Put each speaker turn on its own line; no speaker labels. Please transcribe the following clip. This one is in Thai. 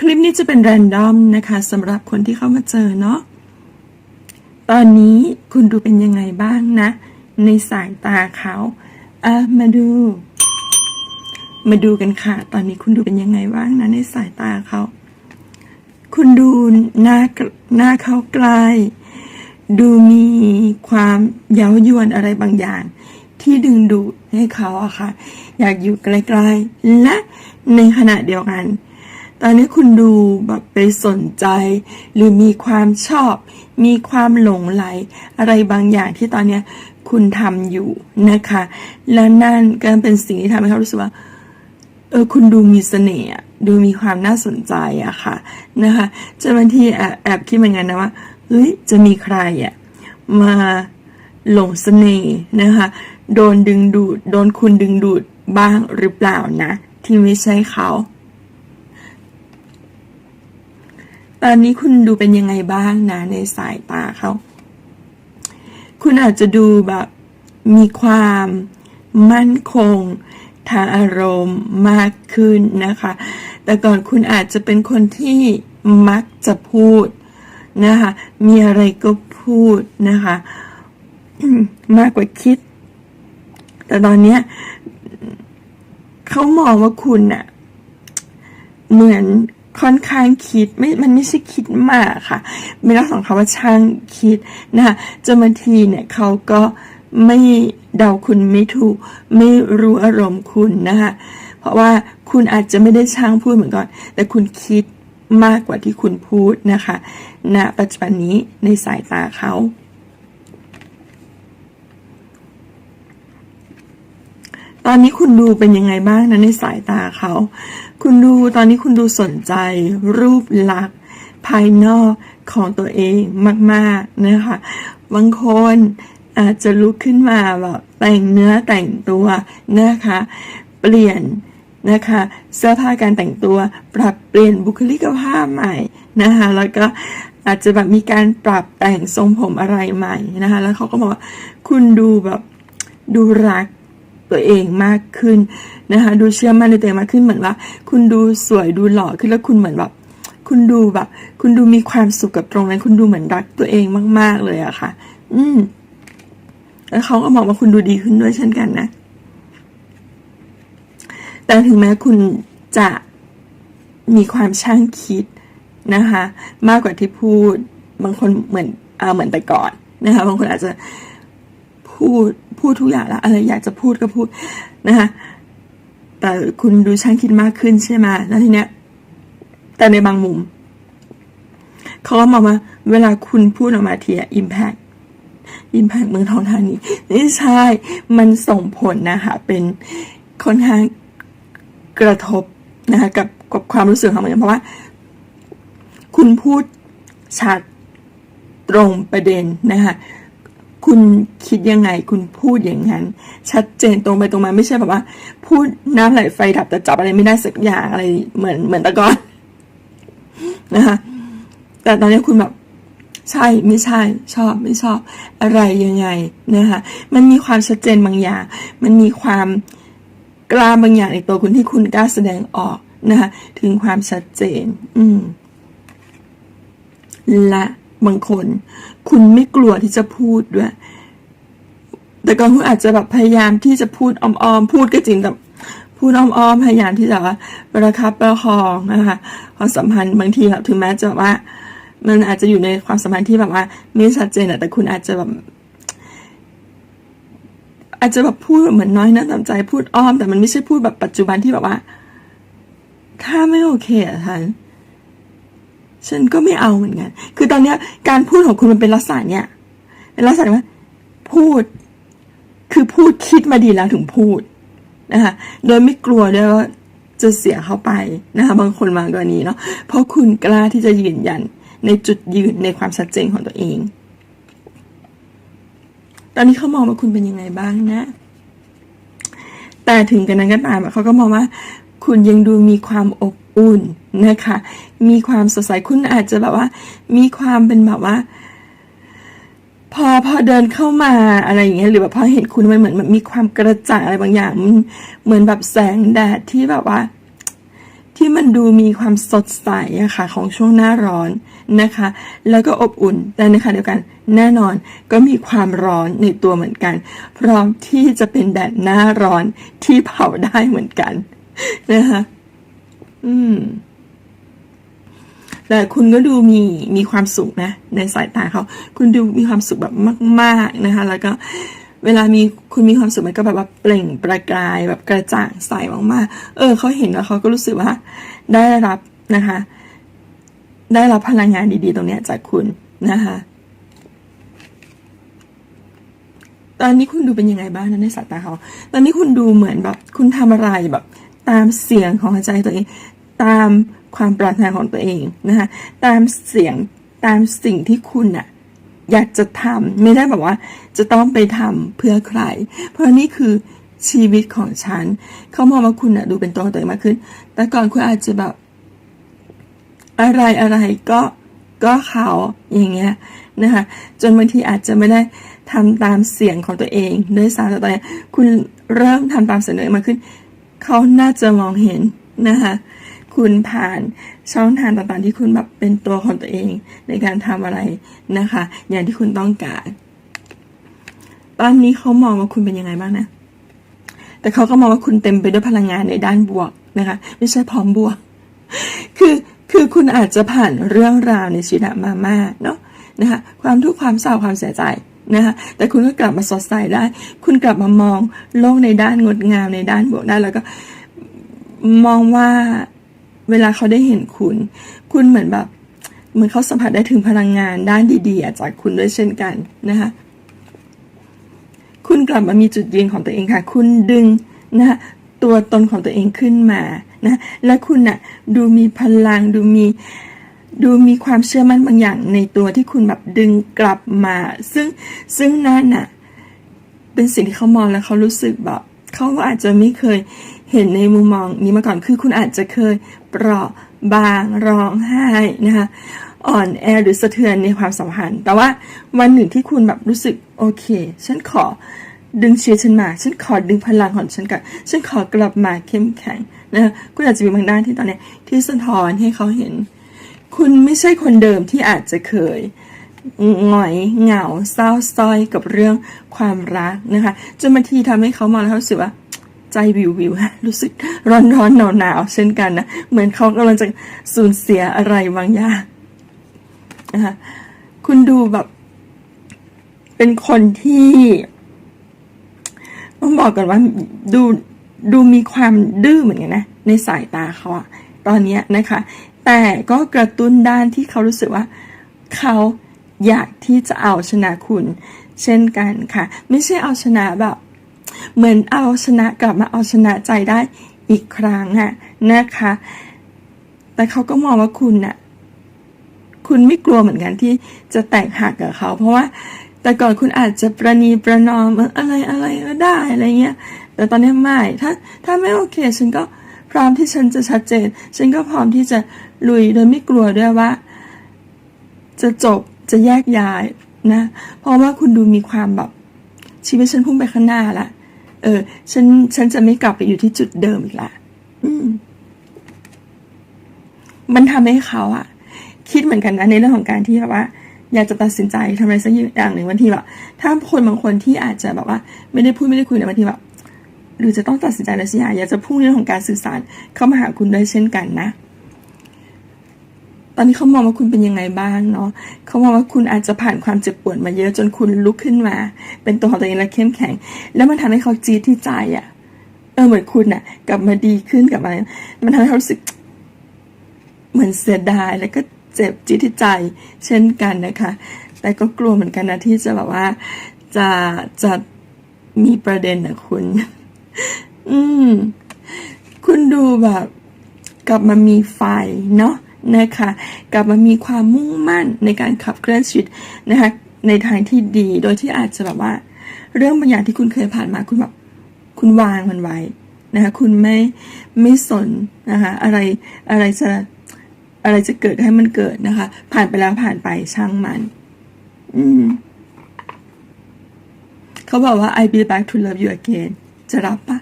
คลิปนี้จะเป็นแรนดอมนะคะสำหรับคนที่เข้ามาเจอเนาะตอนนี้คุณดูเป็นยังไงบ้างนะ ในสายตาเขาอะมาดู มาดูกันค่ะ ตอนนี้คุณดูเป็นยังไงบ้างนะ ในสายตาเขา คุณดูหน้าหน้าเขาไกล ดูมีความเย้ายวนอะไรบางอย่าง ที่ดึงดูดให้เขาอะค่ะ อยากอยู่ใกล้ๆและในขณะเดียวกัน ตอนนี้คุณดูแบบไปสนใจ หรือมีความชอบ มีความหลงไหล อะไรบางอย่างที่ตอนนี้คุณทำอยู่นะคะ และนั่นก็เป็นสิ่งที่ทำให้เขารู้สึกว่าเออคุณดูมีเสน่ห์ดูมีความน่าสนใจอะค่ะนะคะจนบางทีแอบแอบคิดเหมือนกันนะว่าเฮ้ยจะมีใครอะมาหลงเสน่ห์นะคะโดนดึงดูด โดนคุณดึงดูดบ้างหรือเปล่านะ ที่ไม่ใช่เขา ตอนนี้คุณดูเป็นยังไงบ้างนะ ในสายตาเขาคุณอาจจะดูแบบมีความมั่นคงทางอารมณ์มากขึ้นนะคะ แต่ก่อนคุณอาจจะเป็นคนที่มักจะพูดนะคะ มีอะไรก็พูดนะคะ มากกว่าคิด แต่ตอนนี้เขามองว่าคุณน่ะเหมือน ค่อนข้างคิดไม่มันไม่ใช่คิดมากค่ะไม่ต้องสองคำว่าช่างคิดนะคะจนบางทีเนี่ยเขาก็ไม่เดาคุณไม่ถูก ไม่รู้อารมณ์คุณนะคะเพราะว่าคุณอาจจะไม่ได้ช่างพูดเหมือนก่อน แต่คุณคิดมากกว่าที่คุณพูดนะคะณปัจจุบันนี้ในสายตาเขา ตอนนี้คุณดูเป็นยังไงบ้างนะในสายตาเขา คุณดูตอนนี้คุณดูสนใจ รูปลักษณ์ภายนอกของตัวเองมากๆนะคะ บางคนอาจจะลุกขึ้นมาแบบแต่งเนื้อแต่งตัวนะคะ เปลี่ยนนะคะเสื้อผ้าการแต่งตัว ปรับเปลี่ยนบุคลิกภาพใหม่นะคะแล้วก็อาจจะแบบมีการปรับแต่งทรงผมอะไรใหม่นะคะแล้วเขาก็บอกว่าคุณดูแบบดูรัก ตัวเองมากขึ้นนะคะดูเชื่อมั่นในตัวเองมากขึ้นเหมือนว่า คุณดูสวยดูหล่อขึ้นแล้วคุณเหมือนแบบคุณดูแบบ คุณดูมีความสุขกับตรงนั้น คุณดูเหมือนรักตัวเองมาก ๆ เลยอะค่ะ อืมแล้วเขาก็มองว่าคุณดูดีขึ้นด้วยเช่นกันนะ แต่ถึงแม้คุณจะมีความช่างคิดนะคะ มากกว่าที่พูด บางคนเหมือน อ่าเหมือนแต่ก่อนนะคะ บางคนอาจจะ พูดพูดทุกอย่างแล้วอะไรอยากจะพูดก็พูดนะคะแต่คุณดูช่างคิดมากขึ้นใช่ไหมแล้วทีเนี้ย แต่ในบางมุมเขาก็มองว่าเวลาคุณพูดออกมาทีอะอิมแพคอิมแพคเมืองทองธานีนี่ใช่ มันส่งผลนะคะเป็นค่อนข้างกระทบนะคะกับกับความรู้สึกของมันเพราะว่า คุณพูดชัดตรงประเด็นนะคะ คุณคิดยังไงคุณพูดอย่างนั้น ชัดเจนตรงไปตรงมาไม่ใช่แบบว่า พูดน้ำไหลไฟดับแต่จับอะไรไม่ได้สักอย่างอะไรเหมือนเหมือนต่ก่อนนะคะแต่ตอนนี้คุณแบบใช่ไม่ใช่ ชอบไม่ชอบอะไรยังไงนะคะมันมีความชัดเจนบางอย่าง มันมีความกล้าบางอย่างในตัวคุณที่คุณกล้าแสดงออกนะคะถึงความชัดเจน อืม และ บางคน คุณไม่กลัวที่จะพูดด้วย แต่ก่อนคุณอาจจะแบบพยายามที่จะพูดอ้อมๆพูดก็จริงแต่พูดอ้อมๆพยายามที่จะว่าประคับประคองนะคะความสัมพันธ์บางทีแบบถึงแม้จะว่า มันอาจจะอยู่ในความสัมพันธ์ที่แบบว่าไม่ชัดเจนแต่คุณอาจจะแบบอาจจะแบบพูดเหมือนน้อยนื้อต่ำใจพูดอ้อม แต่มันไม่ใช่พูดแบบปัจจุบันที่แบบว่า ถ้าไม่โอเคอะท่าน ฉันก็ไม่เอาเหมือนกัน คือตอนเนี้ยการพูดของคุณมันเป็นลักษณะเนี้ยเป็นลักษณะว่าพูด คือพูดคิดมาดีแล้วถึงพูดนะคะโดยไม่กลัวด้วยว่าจะเสียเข้าไปนะคะบางคนมากกว่านี้เนาะเพราะคุณกล้าที่จะยืนยันในจุดยืนในความชัดเจนของตัวเอง ตอนนี้เขามองว่าคุณเป็นยังไงบ้างนะ แต่ถึงกันนั้นก็ตามเขาก็มองว่า คุณยังดูมีความอบอุ่นนะคะ มีความสดใสคุณอาจจะแบบว่า มีความเป็นแบบว่า พอพอเดินเข้ามาอะไรอย่างเงี้ยหรือแบบพอเห็นคุณมันเหมือนมันมีความกระจ่างอะไรบางอย่างมันเหมือนแบบแสงแดดที่แบบว่า ที่มันดูมีความสดใสอะค่ะ ของช่วงหน้าร้อนนะคะ แล้วก็อบอุ่นแต่ในขณะเดียวกันแน่นอนก็มีความร้อนในตัวเหมือนกัน พร้อมที่จะเป็นแดดหน้าร้อนที่เผาได้เหมือนกัน นะคะอืมแต่คุณก็ดูมีมีความสุขนะ ในสายตาเขา คุณดูมีความสุขแบบมาก ๆนะคะ แล้วก็เวลามีคุณมีความสุขมันก็แบบว่าเปล่งประกายแบบกระจ่างใสมากๆเออเขาเห็นแล้วเขาก็รู้สึกว่า ได้รับนะคะ ได้รับพลังงานดีๆ ตรงเนี้ยจากคุณนะคะตอนนี้คุณดูเป็นยังไงบ้างนะในสายตาเขา ตอนนี้คุณดูเหมือนแบบ คุณทำอะไรแบบ ตามเสียงของหัวใจตัวเอง ตามความปรารถนาของตัวเองนะคะตามเสียงตามสิ่งที่คุณอะอยากจะทำไม่ได้แบบว่า จะต้องไปทำเพื่อใคร เพราะนี่คือชีวิตของฉัน เขามองว่าคุณอะดูเป็นตัวตัวเองมากขึ้น แต่ก่อนคุณอาจจะแบบ อะไรอะไรก็ก็เขาอย่างเงี้ยนะคะจนบางทีอาจจะไม่ได้ทำตามเสียงของตัวเองด้วยซ้ำแต่ตอนนี้คุณเริ่มทำตามเสียงตัวเองมากขึ้น เขาน่าจะมองเห็นนะคะคุณผ่านช่องทางต่างๆที่คุณแบบเป็นตัวของตัวเองในการทำอะไรนะคะ อย่างที่คุณต้องการ ตอนนี้เขามองว่าคุณเป็นยังไงบ้างนะ แต่เขาก็มองว่าคุณเต็มไปด้วยพลังงานในด้านบวกนะคะ ไม่ใช่พร้อมบวก คือคือคุณอาจจะผ่านเรื่องราวในชีวิตมามากเนาะนะคะ ความทุกข์ความเศร้าความเสียใจ นะคะแต่คุณก็กลับมาสดใสได้ คุณกลับมามองโลกในด้านงดงามในด้านบวกได้แล้วก็มองว่าเวลาเขาได้เห็นคุณ คุณเหมือนแบบ เหมือนเขาสัมผัสได้ถึงพลังงานด้านดีๆจากคุณด้วยเช่นกันนะคะคุณกลับมามีจุดยืนของตัวเองค่ะ คุณดึงนะคะตัวตนของตัวเองขึ้นมานะ และคุณน่ะดูมีพลังดูมี ดูมีความเชื่อมั่นบางอย่างในตัวที่คุณแบบดึงกลับมา ซึ่งซึ่งนั่นน่ะ เป็นสิ่งที่เขามองแล้วเขารู้สึกแบบเขาอาจจะไม่เคยเห็นในมุมมองนี้มาก่อน คือคุณอาจจะเคยเปราะบางร้องไห้นะคะอ่อนแอหรือสะเทือนในความสัมพันธ์ แต่ว่าวันหนึ่งที่คุณแบบรู้สึกโอเค ฉันขอดึงเชียร์ฉันมา ฉันขอดึงพลังของฉันกลับ ฉันขอกลับมาเข้มแข็งนะคะคุณอาจจะมีบางด้านที่ตอนนี้ที่สะท้อนให้เขาเห็น คุณไม่ใช่คนเดิมที่อาจจะเคยหงอยเหงาเศร้าซ้อยกับเรื่องความรักนะคะจนบางทีทำให้เขามองแล้วเขารู้สึกว่าใจวิววิวรู้สึกร้อนร้อนหนาวหนาวเช่นกันนะเหมือนเขากำลังจะสูญเสียอะไรบางอย่างนะคะคุณดูแบบ เป็นคนที่ต้องบอกกันว่าดูดูมีความดื้อเหมือนกันนะ ในสายตาเขาอะตอนนี้นะคะ แต่ก็กระตุ้นด้านที่เขารู้สึกว่า เขาอยากที่จะเอาชนะคุณ เช่นกันค่ะ ไม่ใช่เอาชนะแบบ เหมือนเอาชนะกลับมาเอาชนะใจได้อีกครั้งอะนะคะ แต่เขาก็มองว่าคุณน่ะคุณไม่กลัวเหมือนกันที่จะแตกหักกับเขา เพราะว่าแต่ก่อนคุณอาจจะประนีประนอมอะไรอะไรก็ได้อะไรเงี้ย แต่ตอนนี้ไม่ถ้าถ้าไม่โอเค ฉันก็พร้อมที่ฉันจะชัดเจน ฉันก็พร้อมที่จะ ลุยโดยไม่กลัวด้วยว่า จะจบจะแยกย้ายนะ เพราะว่าคุณดูมีความแบบ ชีวิตฉันพุ่งไปข้างหน้าละเออ ฉันฉันจะไม่กลับไปอยู่ที่จุดเดิมอีกละอืม มันทำให้เขาอะคิดเหมือนกันนะในเรื่องของการที่แบบว่า อยากจะตัดสินใจทำอะไรสักอย่างหนึ่งบางทีแบบถ้าคนบางคนที่อาจจะแบบว่า ไม่ได้พูดไม่ได้คุยแต่บางทีแบบหรือจะต้องตัดสินใจอะไรสักอย่างอยากจะพูดเรื่องของการสื่อสารเข้ามาหาคุณด้วยเช่นกันนะ ตอนนี้เขามองว่าคุณเป็นยังไงบ้างเนาะเขามองว่าคุณอาจจะผ่านความเจ็บปวดมาเยอะจนคุณลุกขึ้นมา เป็นตัวของตัวเองและเข้มแข็ง แล้วมันทำให้เขาจีดที่ใจอะ่ะ เออเหมือนคุณน่ะ กลับมาดีขึ้นกลับมามันทำให้เขารู้สึก เหมือนเสียดายแล้วก็เจ็บจีดที่ใจ เช่นกันนะคะ แต่ก็กลัวเหมือนกันนะที่จะแบบว่า จะจะมีประเด็นนะคุณ อืม คุณดูแบบ กลับมามีไฟเนาะ นะคะกลับมามีความมุ่งมั่นในการขับเคลื่อนชีวิตนะคะในทางที่ดีโดยที่อาจจะแบบว่า เรื่องบางอย่างที่คุณเคยผ่านมาคุณแบบคุณวางมันไว้นะคะคุณไม่ไม่สนนะคะอะไรอะไรจะอะไรจะเกิดให้มันเกิดนะคะ ผ่านไปแล้วผ่านไปช่างมัน อืมเขาบอกว่า I be back to love you again จะรับปะ